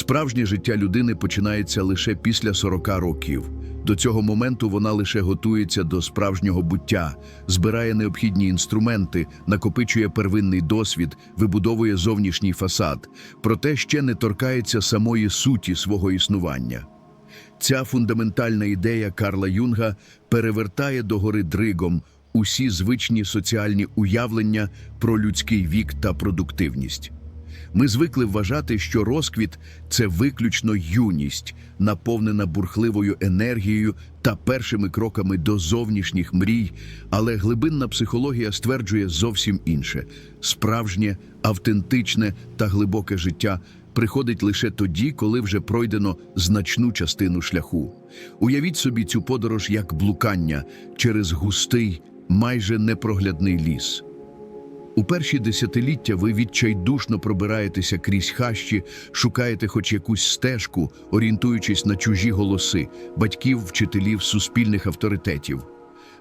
Справжнє життя людини починається лише після 40 років. До цього моменту вона лише готується до справжнього буття, збирає необхідні інструменти, накопичує первинний досвід, вибудовує зовнішній фасад, проте ще не торкається самої суті свого існування. Ця фундаментальна ідея Карла Юнга перевертає догори дригом усі звичні соціальні уявлення про людський вік та продуктивність. Ми звикли вважати, що розквіт це виключно юність, наповнена бурхливою енергією та першими кроками до зовнішніх мрій, але глибинна психологія стверджує зовсім інше: справжнє, автентичне та глибоке життя приходить лише тоді, коли вже пройдено значну частину шляху. Уявіть собі цю подорож як блукання через густий, майже непроглядний ліс. У перші десятиліття ви відчайдушно пробираєтеся крізь хащі, шукаєте хоч якусь стежку, орієнтуючись на чужі голоси, батьків, вчителів, суспільних авторитетів.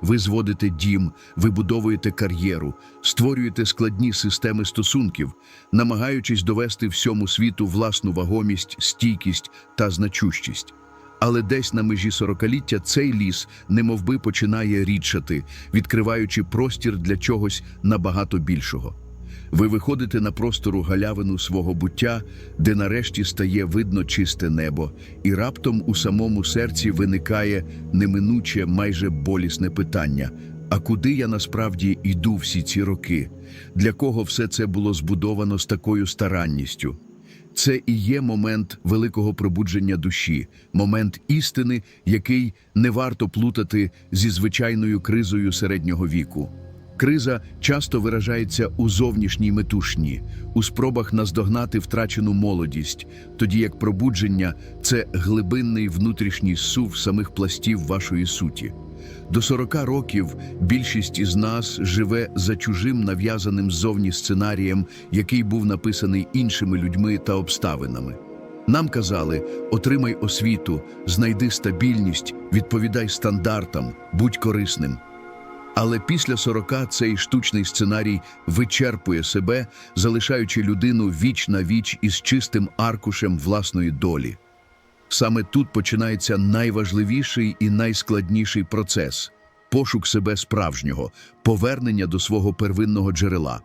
Ви зводите дім, вибудовуєте кар'єру, створюєте складні системи стосунків, намагаючись довести всьому світу власну вагомість, стійкість та значущість. Але десь на межі сорокаліття цей ліс немовби починає рідшати, відкриваючи простір для чогось набагато більшого. Ви виходите на простору галявину свого буття, де нарешті стає видно чисте небо, і раптом у самому серці виникає неминуче майже болісне питання: а куди я насправді йду всі ці роки? Для кого все це було збудовано з такою старанністю? Це і є момент великого пробудження душі, момент істини, який не варто плутати зі звичайною кризою середнього віку. Криза часто виражається у зовнішній метушні, у спробах наздогнати втрачену молодість, тоді як пробудження це глибинний внутрішній сув самих пластів вашої суті. До 40 років більшість із нас живе за чужим нав'язаним ззовні сценарієм, який був написаний іншими людьми та обставинами. Нам казали: отримай освіту, знайди стабільність, відповідай стандартам, будь корисним. Але після 40 цей штучний сценарій вичерпує себе, залишаючи людину віч на віч із чистим аркушем власної долі. Саме тут починається найважливіший і найскладніший процес пошук себе справжнього, повернення до свого первинного джерела.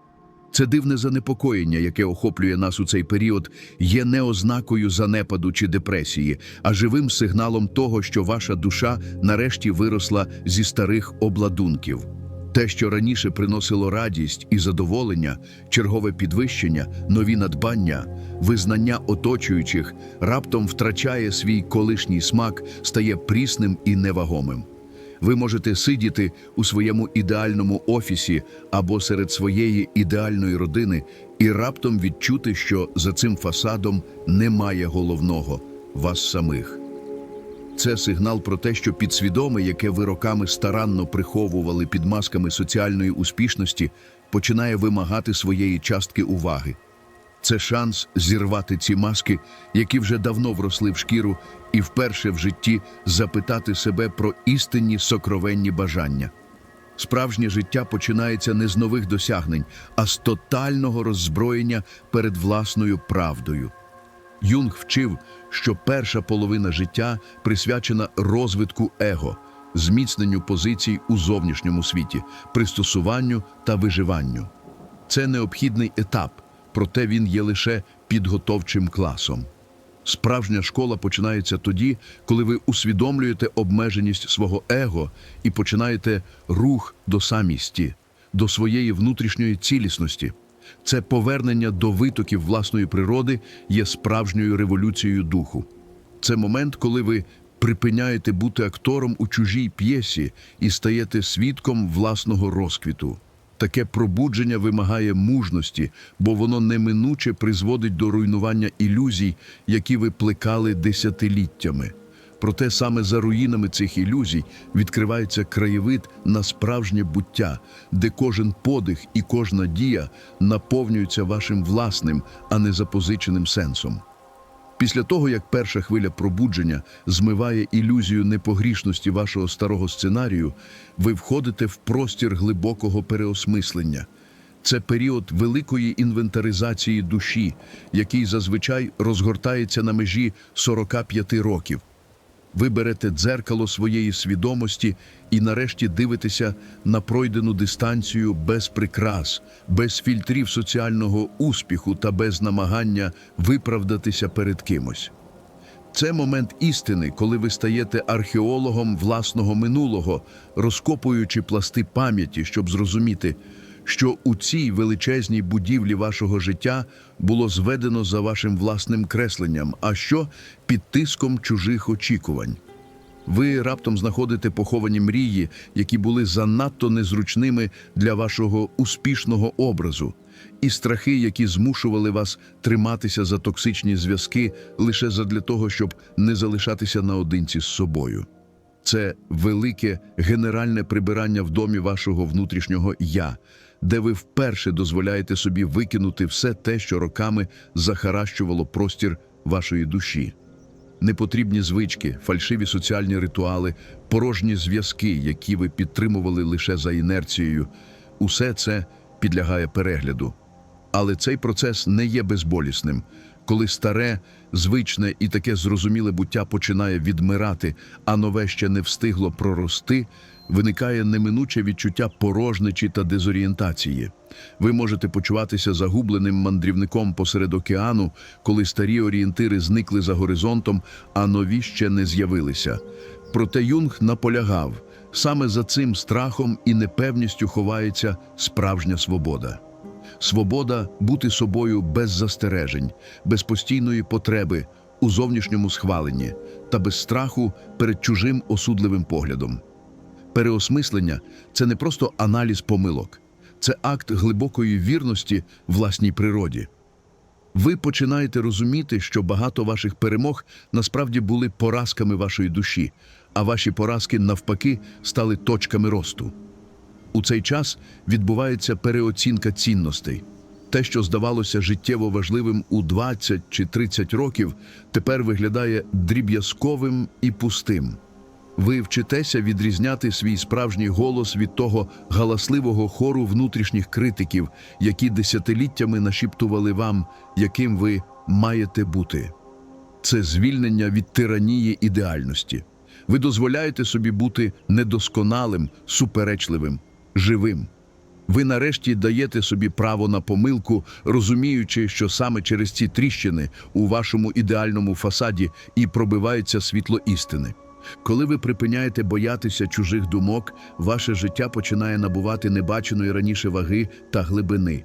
Це дивне занепокоєння, яке охоплює нас у цей період, є не ознакою занепаду чи депресії, а живим сигналом того, що ваша душа нарешті виросла зі старих обладунків. Те, що раніше приносило радість і задоволення, чергове підвищення, нові надбання, визнання оточуючих, раптом втрачає свій колишній смак, стає прісним і невагомим. Ви можете сидіти у своєму ідеальному офісі або серед своєї ідеальної родини і раптом відчути, що за цим фасадом немає головного вас самих. Це сигнал про те, що підсвідоме, яке ви роками старанно приховували під масками соціальної успішності, починає вимагати своєї частки уваги. Це шанс зірвати ці маски, які вже давно вросли в шкіру, і вперше в житті запитати себе про істинні сокровенні бажання. Справжнє життя починається не з нових досягнень, а з тотального роззброєння перед власною правдою. Юнг вчив, що перша половина життя присвячена розвитку его, зміцненню позицій у зовнішньому світі, пристосуванню та виживанню. Це необхідний етап, проте він є лише підготовчим класом. Справжня школа починається тоді, коли ви усвідомлюєте обмеженість свого его і починаєте рух до самісті, до своєї внутрішньої цілісності. Це повернення до витоків власної природи є справжньою революцією духу. Це момент, коли ви припиняєте бути актором у чужій п'єсі і стаєте свідком власного розквіту. Таке пробудження вимагає мужності, бо воно неминуче призводить до руйнування ілюзій, які ви плекали десятиліттями. Проте саме за руїнами цих ілюзій відкривається краєвид на справжнє буття, де кожен подих і кожна дія наповнюються вашим власним, а не запозиченим сенсом. Після того, як перша хвиля пробудження змиває ілюзію непогрішності вашого старого сценарію, ви входите в простір глибокого переосмислення. Це період великої інвентаризації душі, який зазвичай розгортається на межі 45 років. Ви берете дзеркало своєї свідомості і нарешті дивитеся на пройдену дистанцію без прикрас, без фільтрів соціального успіху та без намагання виправдатися перед кимось. Це момент істини, коли ви стаєте археологом власного минулого, розкопуючи пласти пам'яті, щоб зрозуміти, що у цій величезній будівлі вашого життя було зведено за вашим власним кресленням, а що під тиском чужих очікувань. Ви раптом знаходите поховані мрії, які були занадто незручними для вашого успішного образу, і страхи, які змушували вас триматися за токсичні зв'язки лише задля того, щоб не залишатися наодинці з собою. Це велике генеральне прибирання в домі вашого внутрішнього я, де ви вперше дозволяєте собі викинути все те, що роками захаращувало простір вашої душі. Непотрібні звички, фальшиві соціальні ритуали, порожні зв'язки, які ви підтримували лише за інерцією, усе це підлягає перегляду. Але цей процес не є безболісним. Коли старе, звичне і таке зрозуміле буття починає відмирати, а нове ще не встигло прорости, виникає неминуче відчуття порожнечі та дезорієнтації. Ви можете почуватися загубленим мандрівником посеред океану, коли старі орієнтири зникли за горизонтом, а нові ще не з'явилися. Проте Юнг наполягав, саме за цим страхом і непевністю ховається справжня свобода. Свобода бути собою без застережень, без постійної потреби у зовнішньому схваленні та без страху перед чужим осудливим поглядом. Переосмислення це не просто аналіз помилок, це акт глибокої вірності власній природі. Ви починаєте розуміти, що багато ваших перемог насправді були поразками вашої душі, а ваші поразки, навпаки, стали точками росту. У цей час відбувається переоцінка цінностей. Те, що здавалося життєво важливим у 20 чи 30 років, тепер виглядає дріб'язковим і пустим. Ви вчитеся відрізняти свій справжній голос від того галасливого хору внутрішніх критиків, які десятиліттями нашіптували вам, яким ви маєте бути. Це звільнення від тиранії ідеальності. Ви дозволяєте собі бути недосконалим, суперечливим, живим. Ви нарешті даєте собі право на помилку, розуміючи, що саме через ці тріщини у вашому ідеальному фасаді і пробивається світло істини. Коли ви припиняєте боятися чужих думок, ваше життя починає набувати небаченої раніше ваги та глибини.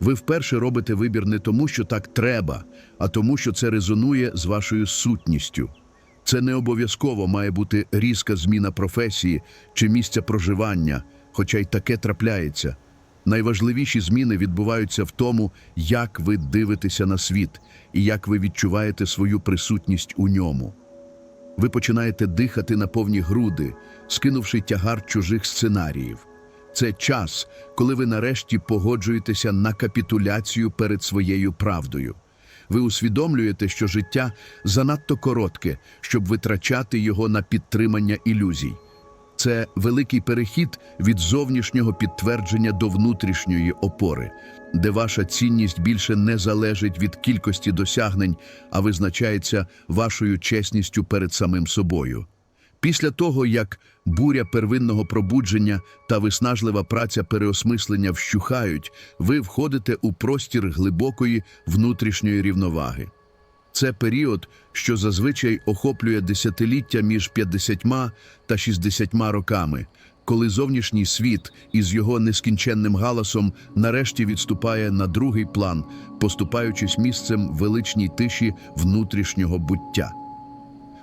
Ви вперше робите вибір не тому, що так треба, а тому, що це резонує з вашою сутністю. Це не обов'язково має бути різка зміна професії чи місця проживання, хоча й таке трапляється. Найважливіші зміни відбуваються в тому, як ви дивитеся на світ і як ви відчуваєте свою присутність у ньому. Ви починаєте дихати на повні груди, скинувши тягар чужих сценаріїв. Це час, коли ви нарешті погоджуєтеся на капітуляцію перед своєю правдою. Ви усвідомлюєте, що життя занадто коротке, щоб витрачати його на підтримання ілюзій. Це великий перехід від зовнішнього підтвердження до внутрішньої опори, де ваша цінність більше не залежить від кількості досягнень, а визначається вашою чесністю перед самим собою. Після того, як буря первинного пробудження та виснажлива праця переосмислення вщухають, ви входите у простір глибокої внутрішньої рівноваги. Це період, що зазвичай охоплює десятиліття між 50 та 60 роками, коли зовнішній світ із його нескінченним галасом нарешті відступає на другий план, поступаючись місцем величній тиші внутрішнього буття.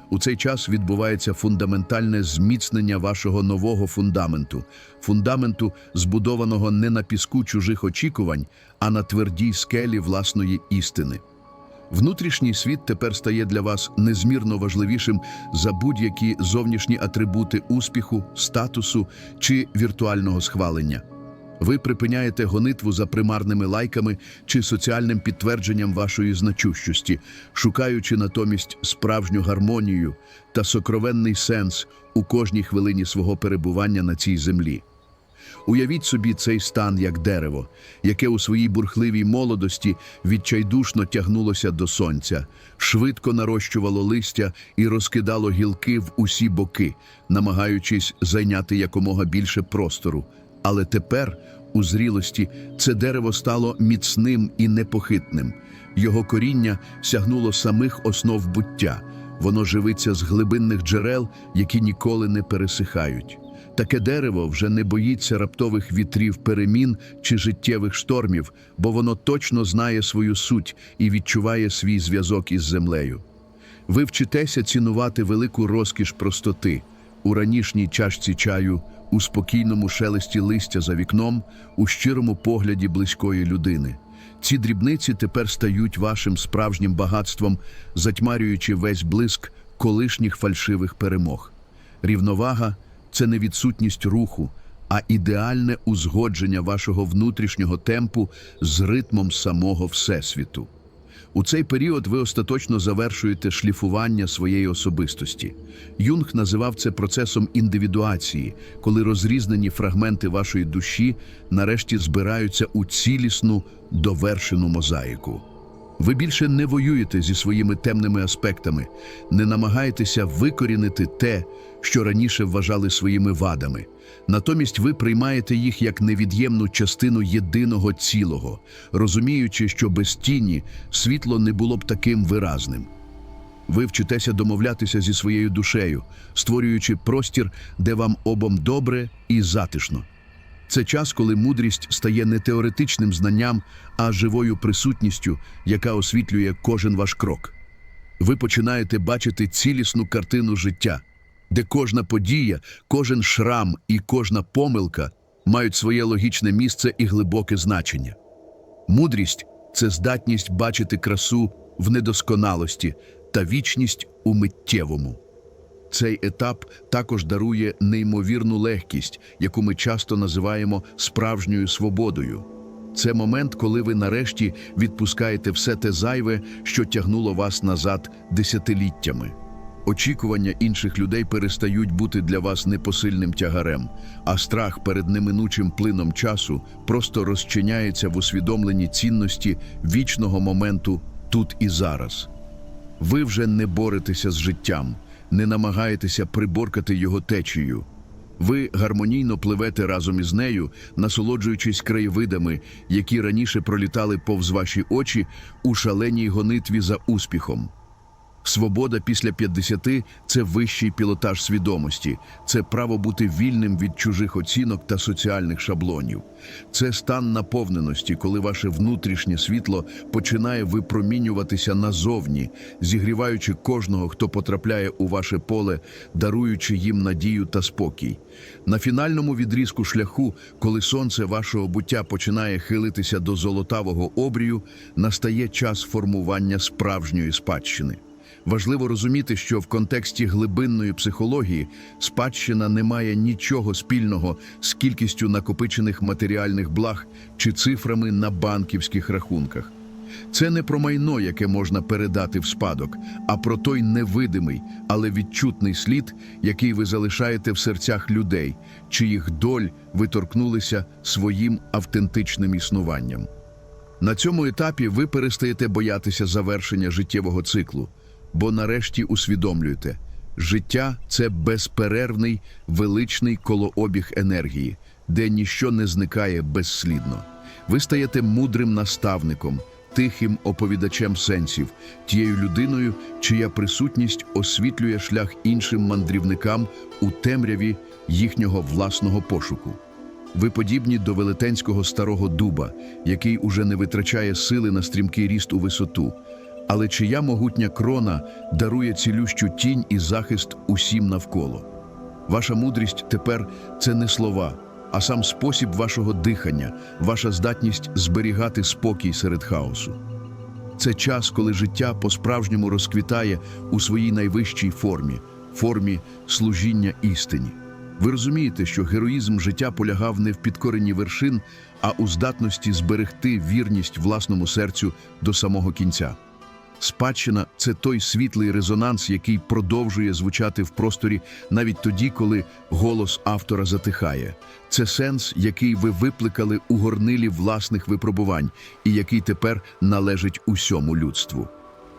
У цей час відбувається фундаментальне зміцнення вашого нового фундаменту, фундаменту, збудованого не на піску чужих очікувань, а на твердій скелі власної істини. Внутрішній світ тепер стає для вас незмірно важливішим за будь-які зовнішні атрибути успіху, статусу чи віртуального схвалення. Ви припиняєте гонитву за примарними лайками чи соціальним підтвердженням вашої значущості, шукаючи натомість справжню гармонію та сокровенний сенс у кожній хвилині свого перебування на цій землі. Уявіть собі цей стан як дерево, яке у своїй бурхливій молодості відчайдушно тягнулося до сонця, швидко нарощувало листя і розкидало гілки в усі боки, намагаючись зайняти якомога більше простору. Але тепер, у зрілості, це дерево стало міцним і непохитним. Його коріння сягнуло самих основ буття. Воно живиться з глибинних джерел, які ніколи не пересихають. Таке дерево вже не боїться раптових вітрів перемін чи життєвих штормів, бо воно точно знає свою суть і відчуває свій зв'язок із землею. Ви вчитеся цінувати велику розкіш простоти у ранішній чашці чаю, у спокійному шелесті листя за вікном, у щирому погляді близької людини. Ці дрібниці тепер стають вашим справжнім багатством, затьмарюючи весь блиск колишніх фальшивих перемог. Рівновага це не відсутність руху, а ідеальне узгодження вашого внутрішнього темпу з ритмом самого Всесвіту. У цей період ви остаточно завершуєте шліфування своєї особистості. Юнг називав це процесом індивідуації, коли розрізнені фрагменти вашої душі нарешті збираються у цілісну, довершену мозаїку. Ви більше не воюєте зі своїми темними аспектами, не намагаєтеся викорінити те, що раніше вважали своїми вадами. Натомість ви приймаєте їх як невід'ємну частину єдиного цілого, розуміючи, що без тіні світло не було б таким виразним. Ви вчитеся домовлятися зі своєю душею, створюючи простір, де вам обом добре і затишно. Це час, коли мудрість стає не теоретичним знанням, а живою присутністю, яка освітлює кожен ваш крок. Ви починаєте бачити цілісну картину життя, де кожна подія, кожен шрам і кожна помилка мають своє логічне місце і глибоке значення. Мудрість це здатність бачити красу в недосконалості та вічність у миттєвому. Цей етап також дарує неймовірну легкість, яку ми часто називаємо справжньою свободою. Це момент, коли ви нарешті відпускаєте все те зайве, що тягнуло вас назад десятиліттями. Очікування інших людей перестають бути для вас непосильним тягарем, а страх перед неминучим плином часу просто розчиняється в усвідомленні цінності вічного моменту тут і зараз. Ви вже не боретеся з життям, не намагаєтеся приборкати його течію. Ви гармонійно пливете разом із нею, насолоджуючись краєвидами, які раніше пролітали повз ваші очі у шаленій гонитві за успіхом. Свобода після 50 – це вищий пілотаж свідомості, це право бути вільним від чужих оцінок та соціальних шаблонів. Це стан наповненості, коли ваше внутрішнє світло починає випромінюватися назовні, зігріваючи кожного, хто потрапляє у ваше поле, даруючи їм надію та спокій. На фінальному відрізку шляху, коли сонце вашого буття починає хилитися до золотавого обрію, настає час формування справжньої спадщини. Важливо розуміти, що в контексті глибинної психології спадщина не має нічого спільного з кількістю накопичених матеріальних благ чи цифрами на банківських рахунках. Це не про майно, яке можна передати в спадок, а про той невидимий, але відчутний слід, який ви залишаєте в серцях людей, чиїх доль ви торкнулися своїм автентичним існуванням. На цьому етапі ви перестаєте боятися завершення життєвого циклу бо нарешті усвідомлюєте, життя це безперервний величний колообіг енергії, де ніщо не зникає безслідно. Ви стаєте мудрим наставником, тихим оповідачем сенсів, тією людиною, чия присутність освітлює шлях іншим мандрівникам у темряві їхнього власного пошуку. Ви подібні до велетенського старого дуба, який уже не витрачає сили на стрімкий ріст у висоту, але чия могутня крона дарує цілющу тінь і захист усім навколо. Ваша мудрість тепер це не слова, а сам спосіб вашого дихання, ваша здатність зберігати спокій серед хаосу. Це час, коли життя по-справжньому розквітає у своїй найвищій формі формі служіння істині. Ви розумієте, що героїзм життя полягав не в підкоренні вершин, а у здатності зберегти вірність власному серцю до самого кінця. Спадщина це той світлий резонанс, який продовжує звучати в просторі навіть тоді, коли голос автора затихає. Це сенс, який ви викликали у горнилі власних випробувань і який тепер належить усьому людству.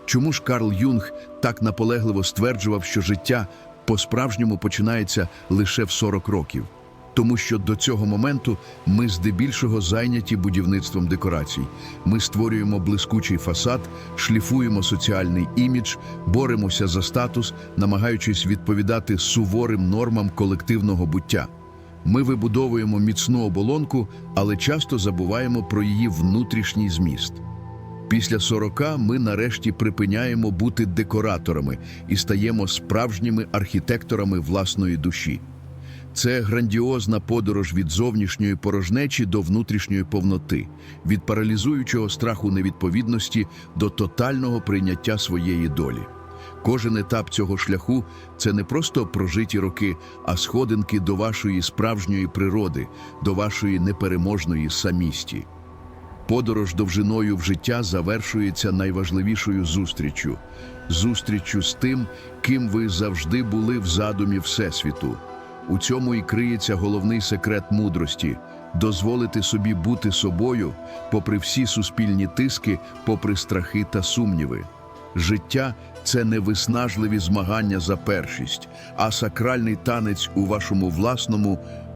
Чому ж Карл Юнг так наполегливо стверджував, що життя по-справжньому починається лише в 40 років? Тому що до цього моменту ми здебільшого зайняті будівництвом декорацій. Ми створюємо блискучий фасад, шліфуємо соціальний імідж, боремося за статус, намагаючись відповідати суворим нормам колективного буття. Ми вибудовуємо міцну оболонку, але часто забуваємо про її внутрішній зміст. Після 40 ми нарешті припиняємо бути декораторами і стаємо справжніми архітекторами власної душі. Це грандіозна подорож від зовнішньої порожнечі до внутрішньої повноти, від паралізуючого страху невідповідності до тотального прийняття своєї долі. Кожен етап цього шляху це не просто прожиті роки, а сходинки до вашої справжньої природи, до вашої непереможної самісті. Подорож довжиною в життя завершується найважливішою зустріччю зустріччю з тим, ким ви завжди були в задумі Всесвіту. У цьому і криється головний секрет мудрості дозволити собі бути собою, попри всі суспільні тиски, попри страхи та сумніви. Життя це не виснажливі змагання за першість, а сакральний танець у вашому власному